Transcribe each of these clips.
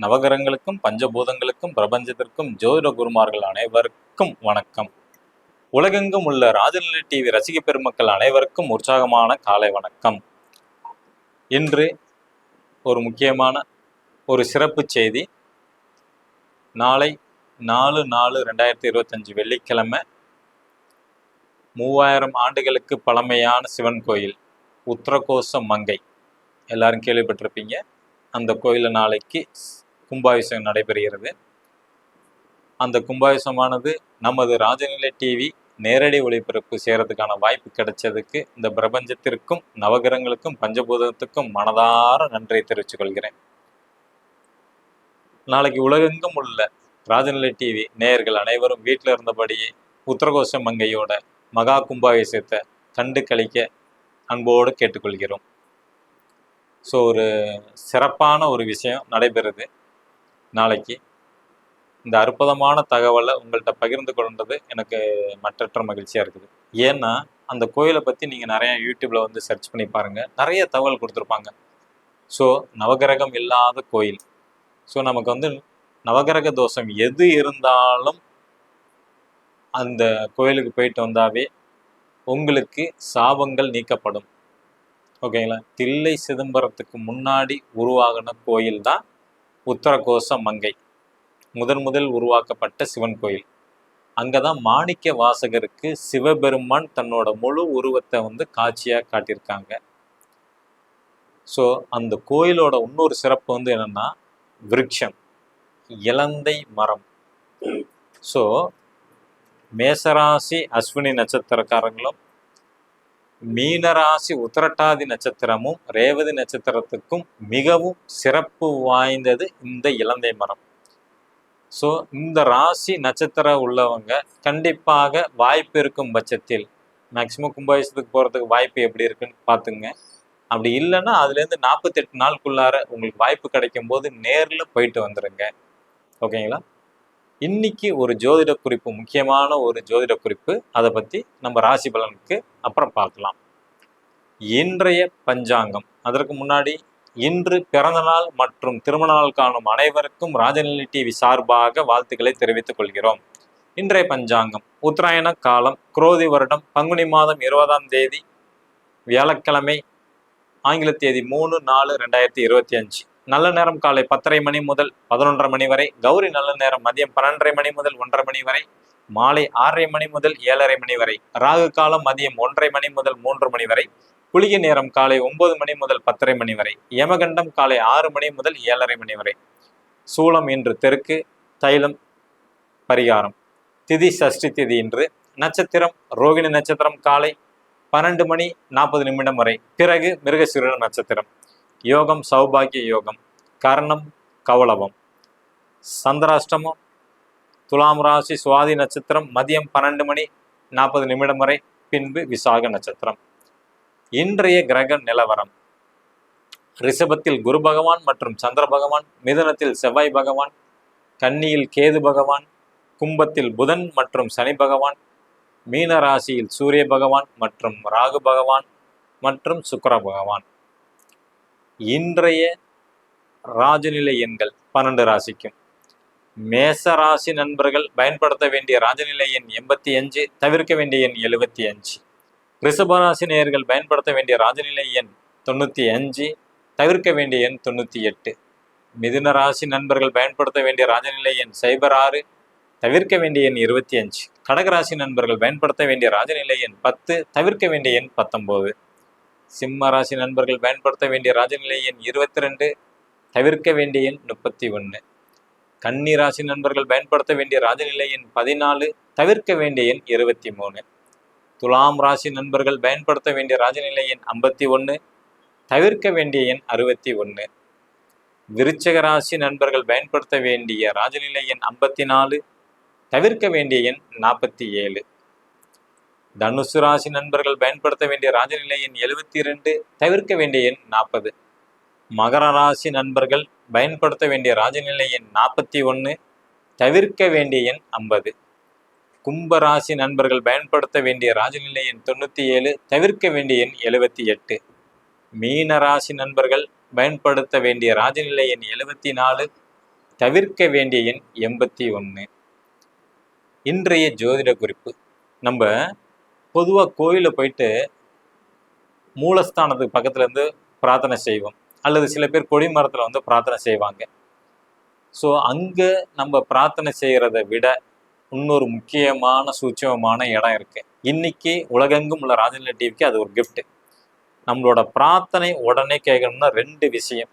நவகரங்களுக்கும் பஞ்சபூதங்களுக்கும் பிரபஞ்சத்திற்கும் ஜோதிட குருமார்கள் அனைவருக்கும் வணக்கம். உலகெங்கும் உள்ள ராஜநிலை டிவி ரசிக பெருமக்கள் அனைவருக்கும் உற்சாகமான காலை வணக்கம். இன்று ஒரு முக்கியமான ஒரு சிறப்பு செய்தி. நாளை நாலு நாலு ரெண்டாயிரத்தி இருபத்தஞ்சு வெள்ளிக்கிழமை மூவாயிரம் ஆண்டுகளுக்கு பழமையான சிவன் கோயில் உத்தரகோச மங்கை. எல்லாரும் கேள்விப்பட்டிருப்பீங்க. அந்த கோயிலை நாளைக்கு கும்பாபிஷேகம் நடைபெறுகிறது. அந்த கும்பாபிஷேகமானது நமது ராஜநிலை டிவி நேரடி ஒளிபரப்பு செய்கிறதுக்கான வாய்ப்பு கிடைச்சதுக்கு இந்த பிரபஞ்சத்திற்கும் நவகிரகங்களுக்கும் பஞ்சபூதத்துக்கும் மனதார நன்றியை தெரிவித்துக் கொள்கிறேன். நாளைக்கு உலகெங்கும் உள்ள ராஜநிலை டிவி நேயர்கள் அனைவரும் வீட்டில் இருந்தபடியே உத்தரகோஷ மங்கையோட மகா கும்பாபிஷேகத்தை கண்டு கழிக்க அன்போடு கேட்டுக்கொள்கிறோம். ஸோ ஒரு சிறப்பான ஒரு விஷயம் நடைபெறுது. நாளைக்கு இந்த அற்புதமான தகவலை உங்கள்கிட்ட பகிர்ந்து கொண்டது எனக்கு மற்றற்ற மகிழ்ச்சியாக இருக்குது. ஏன்னா அந்த கோயிலை பற்றி நீங்கள் நிறையா யூடியூப்பில் வந்து சர்ச் பண்ணி பாருங்கள் நிறைய தகவல் கொடுத்துருப்பாங்க. ஸோ நவகிரகம் இல்லாத கோயில். ஸோ நமக்கு வந்து நவகிரக தோஷம் எது இருந்தாலும் அந்த கோயிலுக்கு போயிட்டு வந்தாவே உங்களுக்கு சாபங்கள் நீக்கப்படும். ஓகேங்களா? தில்லை சிதம்பரத்துக்கு முன்னாடி உருவாகின கோயில் தான் உத்தரகோச மங்கை. முதன் முதல் உருவாக்கப்பட்ட சிவன் கோயில். அங்கே தான் மாணிக்க வாசகருக்கு சிவபெருமான் தன்னோட முழு உருவத்தை வந்து காட்சியாக காட்டியிருக்காங்க. ஸோ அந்த கோயிலோட இன்னொரு சிறப்பு வந்து என்னென்னா விருட்சம் இலந்தை மரம். ஸோ மேசராசி அஸ்வினி நட்சத்திரக்காரங்களும் மீனராசி உத்திரட்டாதி நட்சத்திரமும் ரேவதி நட்சத்திரத்துக்கும் மிகவும் சிறப்பு வாய்ந்தது இந்த இலந்தை மரம். ஸோ இந்த ராசி நட்சத்திரம் உள்ளவங்க கண்டிப்பாக வாய்ப்பு இருக்கும் பட்சத்தில் மேக்சிமம் கும்பாபிஷத்துக்கு போகிறதுக்கு வாய்ப்பு எப்படி இருக்குன்னு பார்த்துங்க அப்படி இல்லைன்னா அதுலேருந்து நாற்பத்தெட்டு நாளுக்குள்ளார உங்களுக்கு வாய்ப்பு கிடைக்கும் போது நேரில் போயிட்டு வந்துடுங்க ஓகேங்களா? இன்னைக்கு ஒரு ஜோதிட குறிப்பு முக்கியமான ஒரு ஜோதிட குறிப்பு அதை பற்றி நம்ம ராசி பலனுக்கு அப்புறம் பார்க்கலாம். இன்றைய பஞ்சாங்கம். அதற்கு முன்னாடி இன்று பிறந்தநாள் மற்றும் திருமண நாள் காணும் அனைவருக்கும் ராஜநிலை டிவி சார்பாக வாழ்த்துக்களை தெரிவித்துக் கொள்கிறோம். இன்றைய பஞ்சாங்கம். உத்தராயண காலம் குரோதி வருடம் பங்குனி மாதம் இருபதாம் தேதி வியாழக்கிழமை ஆங்கில தேதி மூணு நாலு ரெண்டாயிரத்தி இருபத்தி அஞ்சு. நல்ல நேரம் காலை பத்தரை மணி முதல் பதினொன்றரை மணி வரை கௌரி நல்ல நேரம் மதியம் பன்னெண்டரை மணி முதல் ஒன்றரை மணி வரை மாலை ஆறரை மணி முதல் ஏழரை மணி வரை ராகு காலம் மதியம் ஒன்றரை மணி முதல் மூன்று மணி வரை குளிகை நேரம் காலை ஒன்பது மணி முதல் பத்தரை மணி வரை யமகண்டம் காலை ஆறு மணி முதல் ஏழரை மணி வரை. சூளம் இன்று தெற்கு தைலம் பரிகாரம். திதி சஷ்டி திதி இன்று நட்சத்திரம் ரோகிணி நட்சத்திரம் காலை பன்னெண்டு மணி நாற்பது நிமிடம் வரை பிறகு மிருகசீரன நட்சத்திரம். யோகம் சௌபாகிய யோகம் கர்ணம் கவலவம். சந்திராஷ்டமம் துலாம் ராசி சுவாதி நட்சத்திரம் மதியம் பன்னெண்டு மணி நாற்பது நிமிடம் வரை பின்பு விசாக நட்சத்திரம். இன்றைய கிரக நிலவரம். ரிஷபத்தில் குரு பகவான் மற்றும் சந்திர பகவான் மிதுனத்தில் செவ்வாய் பகவான் கன்னியில் கேது பகவான் கும்பத்தில் புதன் மற்றும் சனி பகவான் மீன ராசியில் சூரிய பகவான் மற்றும் ராகு பகவான் மற்றும் சுக்கர பகவான். இன்றைய ராஜநிலை எண்கள் பன்னெண்டு ராசிக்கும். மேச ராசி நண்பர்கள் பயன்படுத்த வேண்டிய ராஜநிலை எண் எண்பத்தி அஞ்சு தவிர்க்க வேண்டிய எண் எழுபத்தி அஞ்சு. ரிஷபராசி நேயர்கள் பயன்படுத்த வேண்டிய ராஜநிலை எண் தொண்ணூற்றி அஞ்சு தவிர்க்க வேண்டிய எண் தொண்ணூற்றி எட்டு. மிதுன ராசி நண்பர்கள் பயன்படுத்த வேண்டிய ராஜநிலை எண் சைபர் ஆறு தவிர்க்க வேண்டிய எண் இருபத்தி அஞ்சு. கடகராசி நண்பர்கள் பயன்படுத்த வேண்டிய ராஜநிலை எண் பத்து தவிர்க்க வேண்டிய எண் பத்தொம்போது. சிம்ம ராசி நண்பர்கள் பயன்படுத்த வேண்டிய ராஜநிலை எண் இருபத்தி ரெண்டு தவிர்க்க வேண்டிய எண் முப்பத்தி ஒன்று. கன்னி ராசி நண்பர்கள் பயன்படுத்த வேண்டிய ராஜநிலை எண் பதினாலு தவிர்க்க வேண்டிய எண் இருபத்தி மூணு. துலாம் ராசி நண்பர்கள் பயன்படுத்த வேண்டிய ராஜநிலை எண் ஐம்பத்தி ஒன்று தவிர்க்க வேண்டிய எண் அறுபத்தி ஒன்று. விருச்சக ராசி நண்பர்கள் பயன்படுத்த வேண்டிய ராஜநிலை எண் ஐம்பத்தி நாலு தவிர்க்க வேண்டிய எண் நாற்பத்தி ஏழு. தனுசு ராசி நண்பர்கள் பயன்படுத்த வேண்டிய ராஜநிலை எண் எழுபத்தி ரெண்டு தவிர்க்க வேண்டிய எண் நாற்பது மகர ராசி நண்பர்கள் பயன்படுத்த வேண்டிய ராஜநிலை எண் நாற்பத்தி ஒன்று தவிர்க்க வேண்டிய எண் ஐம்பது. கும்ப ராசி நண்பர்கள் பயன்படுத்த வேண்டிய ராஜநிலை எண் தொண்ணூற்றி ஏழு தவிர்க்க வேண்டிய எண் எழுபத்தி எட்டு. மீன ராசி நண்பர்கள் பயன்படுத்த வேண்டிய ராஜநிலை எண் எழுபத்தி நாலு தவிர்க்க வேண்டிய எண் எண்பத்தி ஒன்று இன்றைய ஜோதிட குறிப்பு. நம்ம பொதுவாக கோயிலில் போயிட்டு மூலஸ்தானத்துக்கு பக்கத்துலேருந்து பிரார்த்தனை செய்வோம். அல்லது சில பேர் கொடி மரத்தில் வந்து பிரார்த்தனை செய்வாங்க. ஸோ அங்கே நம்ம பிரார்த்தனை செய்கிறத விட இன்னொரு முக்கியமான சூட்சமமான இடம் இருக்குது இன்னைக்கு உலகெங்கும் உள்ள ராஜநிலை டிவிக்கு அது ஒரு கிஃப்ட்டு நம்மளோட பிரார்த்தனை உடனே கேட்கணும்னா ரெண்டு விஷயம்.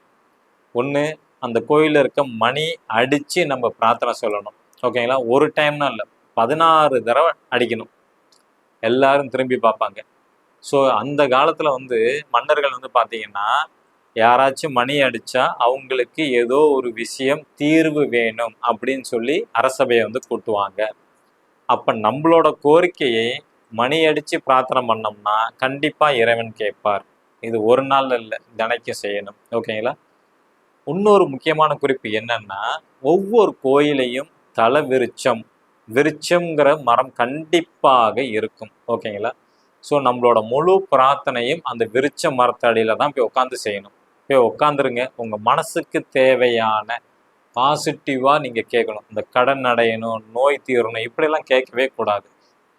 ஒன்று அந்த கோயிலில் இருக்க மணி அடித்து நம்ம பிரார்த்தனை சொல்லணும். ஓகேங்களா ஒரு டைம்னா இல்லை. பதினாறு தடவை அடிக்கணும். எல்லாரும் திரும்பி பார்ப்பாங்க. ஸோ அந்த காலத்தில் வந்து மன்னர்கள் வந்து பார்த்தீங்கன்னா யாராச்சும் மணி அடித்தா அவங்களுக்கு ஏதோ ஒரு விஷயம் தீர்வு வேணும் அப்படின்னு சொல்லி அரசபையை வந்து கூட்டுவாங்க. அப்போ நம்மளோட கோரிக்கையை மணி அடித்து பிரார்த்தனை பண்ணோம்னா கண்டிப்பாக இறைவன் கேட்பார். இது ஒரு நாள் இல்லை தினைக்கும் செய்யணும். ஓகேங்களா இன்னொரு முக்கியமான குறிப்பு என்னன்னா ஒவ்வொரு கோயிலையும் தல விருச்சம் விருட்சம்ங்கிற மரம் கண்டிப்பாக இருக்கும். ஓகேங்களா? ஸோ நம்மளோட முழு பிரார்த்தனையும் அந்த விருட்ச மரத்தடியில் தான் போய் உட்காந்து செய்யணும். போய் உட்காந்துருங்க உங்கள் மனசுக்கு தேவையான பாசிட்டிவாக நீங்கள் கேட்கணும். இந்த கடன் அடையணும் நோய் தீரணும் இப்படியெல்லாம் கேட்கவே கூடாது.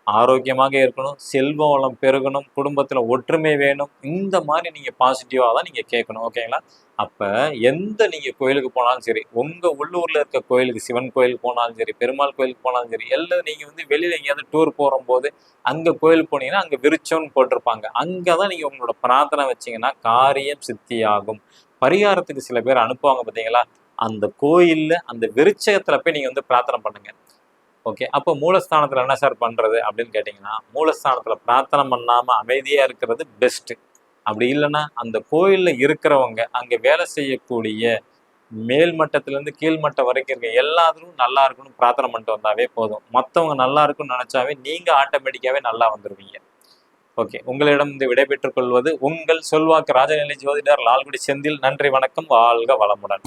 ஆரோக்கியமாக இருக்கணும் செல்வ வளம் பெருகணும் குடும்பத்தில் ஒற்றுமை வேணும். இந்த மாதிரி நீங்கள் பாசிட்டிவாக தான் நீங்கள் கேட்கணும் ஓகேங்களா அப்போ எந்த நீங்கள் கோயிலுக்கு போனாலும் சரி உங்கள் உள்ளூரில் இருக்க கோயிலுக்கு சிவன் கோயிலுக்கு போனாலும் சரி பெருமாள் கோயிலுக்கு போனாலும் சரி எல்லாம் நீங்கள் வந்து வெளியில் எங்கேயாவது டூர் போகும்போது அங்கே கோயில் போனீங்கன்னா அங்கே விருச்சம்னு போட்டிருப்பாங்க. அங்கதான் நீங்கள் உங்களோட பிரார்த்தனை வச்சீங்கன்னா காரியம் சித்தியாகும். பரிகாரத்துக்கு சில பேர் அனுப்புவாங்க பார்த்தீங்களா அந்த கோயில்ல அந்த விருச்சகத்தில் போய் நீங்கள் வந்து பிரார்த்தனை பண்ணுங்க. ஓகே அப்போ மூலஸ்தானத்தில் என்ன சார் பண்ணுறது அப்படின்னு கேட்டிங்கன்னா மூலஸ்தானத்தில் பிரார்த்தனை பண்ணாமல் அமைதியாக இருக்கிறது பெஸ்ட்டு அப்படி இல்லைன்னா அந்த கோயிலில் இருக்கிறவங்க அங்கே வேலை செய்யக்கூடிய மேல் கீழ்மட்டம் வரைக்கும் இருக்க எல்லாத்துக்கும் நல்லா இருக்கணும் பிரார்த்தனை பண்ணிட்டு வந்தாவே போதும். மற்றவங்க நல்லா இருக்கும்னு நினச்சாவே நீங்கள் ஆட்டோமேட்டிக்காகவே நல்லா வந்துடுவீங்க ஓகே உங்களிடம் இந்த விடைபெற்றுக் கொள்வது உங்கள் சொல்வாக்கு. ராஜநிலை ஜோதிடர் லால்குடி செந்தில் நன்றி வணக்கம். வாழ்க வளமுடன்.